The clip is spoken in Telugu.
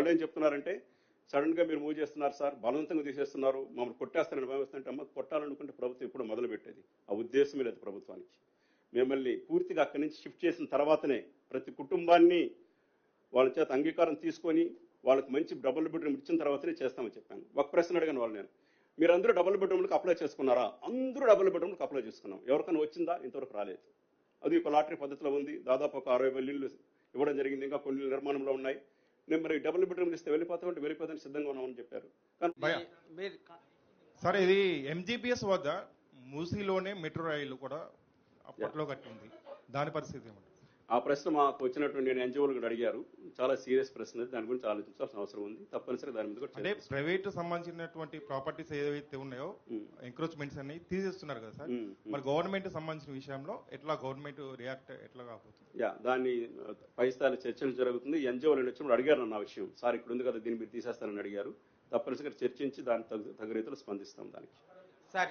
వాళ్ళు ఏం చెప్తున్నారంటే సడన్గా మీరు మూవ్ చేస్తున్నారు సార్ బలవంతంగా తీసేస్తున్నారు మమ్మల్ని కొట్టేస్తారని భావిస్తుంటే అమ్మ కొట్టాలనుకుంటే ప్రభుత్వం ఇప్పుడు మొదలు పెట్టేది ఆ ఉద్దేశమే లేదు ప్రభుత్వానికి. మిమ్మల్ని పూర్తిగా అక్కడి నుంచి షిఫ్ట్ చేసిన తర్వాతనే ప్రతి కుటుంబాన్ని వాళ్ళ చేత అంగీకారం తీసుకొని వాళ్ళకి మంచి డబుల్ బెడ్రూమ్ ఇచ్చిన తర్వాతనే చేస్తామని చెప్పాను. ఒక ప్రశ్న అడిగాను వాళ్ళు నేను. మీరందరూ డబుల్ బెడ్రూమ్లకు అప్లై చేసుకున్నారా? అందరూ డబుల్ బెడ్రూమ్లకు అప్లై చేసుకున్నాం. ఎవరికైనా వచ్చిందా? ఇంతవరకు రాలేదు. అది ఒక లాటరీ పద్ధతిలో ఉంది. దాదాపు ఒక అరవై వేల ఇళ్ళు ఇవ్వడం జరిగింది. ఇంకా కొన్ని నిర్మాణంలో ఉన్నాయి. నేను మరి డబుల్ బెడ్రూమ్ ఇస్తే వెళ్ళిపోతామంటే వెళ్ళిపోతానికి సిద్ధంగా ఉన్నామని చెప్పారు. సార్ ఇది ఎంజీపీఎస్ వద్ద మూసీలోనే మెట్రో రైలు కూడా అప్పట్లో కట్టింది. దాని పరిస్థితి ఏమంటారు? ఆ ప్రశ్న మాకు వచ్చినటువంటి నేను ఎన్జిఓలు కూడా అడిగారు. చాలా సీరియస్ ప్రశ్న అది. దాని గురించి ఆలోచించాల్సిన అవసరం ఉంది. తప్పనిసరిగా దాని మీద అంటే ప్రైవేట్ సంబంధించినటువంటి ప్రాపర్టీస్ ఏవైతే ఉన్నాయో ఉమ్. ఎంక్రోచ్మెంట్స్ అన్ని తీసేస్తున్నారు కదా సార్. మరి గవర్నమెంట్ సంబంధించిన విషయంలో ఎట్లా గవర్నమెంట్ రియాక్ట్ ఎట్లా కాబోతుంది? యా దాన్ని పై స్థాయి చర్చలు జరుగుతుంది. ఎన్జిఓలు వచ్చినప్పుడు అడిగారు నన్ను ఆ విషయం. సార్ ఇక్కడ ఉంది కదా దీన్ని మీరు తీసేస్తారని అడిగారు. తప్పనిసరిగా చర్చించి దాని తగు తగు రీతిలో స్పందిస్తాం దానికి. సార్